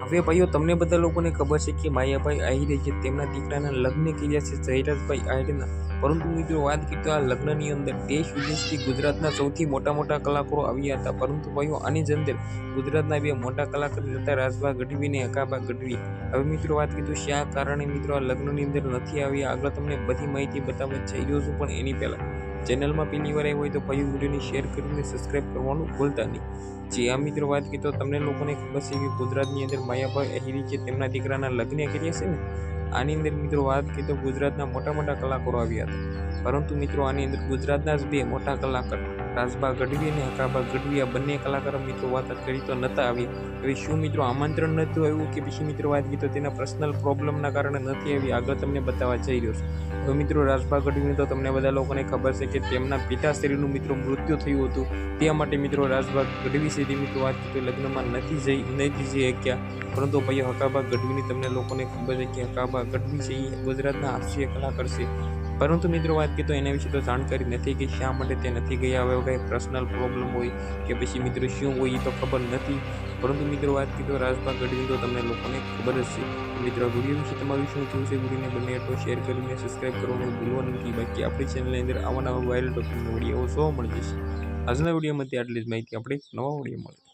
હવે ભાઈઓ, તમને બધા લોકોને ખબર છે કે માયાભાઈ આહિરે છે તેમના દીકરાના લગ્ન કર્યા છે જયરાજભાઈ આહિરના. પરંતુ મિત્રો વાત કરીએ તો આ લગ્નની અંદર દેશ વિદેશથી ગુજરાતના સૌથી મોટા મોટા કલાકારો આવ્યા હતા. પરંતુ ભાઈઓ, આની જ અંદર ગુજરાતના બે મોટા કલાકાર હતા, રાજભા ગઢવી અને અકાબા ગઢવી. હવે મિત્રો વાત કરીએ તો શા કારણે મિત્રો આ લગ્નની અંદર નથી આવ્યા? આગળ તમને બધી માહિતી બતાવવા જઈ રહ્યો છું, પણ એની પહેલાં ચેનલમાં પહેલી વાર આવ્યો હોય તો ભાઈઓ વિડીયોને શેર કરીને સબસ્ક્રાઈબ કરવાનું ભૂલતા નહીં. જે આ મિત્રો વાત કરી તો તમને લોકોને ખબર છે કે ગુજરાતની અંદર માયાભાઈ અહીરી છે તેમના દીકરાના લગ્ન કર્યા છે ને આની અંદર મિત્રો વાત કરીએ તો ગુજરાતના મોટા મોટા કલાકારો આવ્યા હતા. પરંતુ મિત્રો આની અંદર ગુજરાતના જ બે મોટા કલાકાર, રાજભા ગઢવી અને હકાબા ગઢવી, આ બંને કલાકારો મિત્રો વાત કરી તો નહોતા આવ્યા હવે શું મિત્રો આમંત્રણ નહોતું આવ્યું કે પછી મિત્રો વાત કરી તો તેના પર્સનલ પ્રોબ્લેમના કારણે નથી આવી? આગળ તમને બતાવવા જઈ રહ્યો છું. તો મિત્રો રાજભા ગઢવીને તો તમને બધા લોકોને ખબર છે કે તેમના પિતાશ્રીનું મિત્રો મૃત્યુ થયું હતું. તે માટે મિત્રો રાજભા ગઢવી સીધી મિત્રો વાત કરી લગ્નમાં નથી જઈ નથી જઈ શક્યા. પરંતુ ભાઈ હકાબા ગઢવીની તમને લોકોને ખબર છે કે હકાબા ગઢવી છે એ ગુજરાતના હાસ્ય કલાકાર છે. પરંતુ મિત્રો વાત કરીએ તો એના વિશે તો જાણકારી નથી કે શા માટે તે નથી ગયા, હવે કંઈ પર્સનલ પ્રોબ્લેમ હોય કે પછી મિત્રો શું હોય એ તો ખબર નથી. પરંતુ મિત્રો વાત કરીએ તો રાજભા ગઢવી તો તમને લોકોને ખબર જ છે. મિત્રો વીડિયો વિશે તમારું શું થયું છે? વિડીયોને બંને એટલો શેર કરીને સબસ્ક્રાઈબ કરવાનું ભૂલવાનું નથી બાકી આપણી ચેનલની અંદર આવા નવા વાયરલ ટોપિકનો વીડિયો જોવા મળી જશે. આજના વિડીયોમાંથી આટલી જ માહિતી. આપણે નવા વીડિયો મળે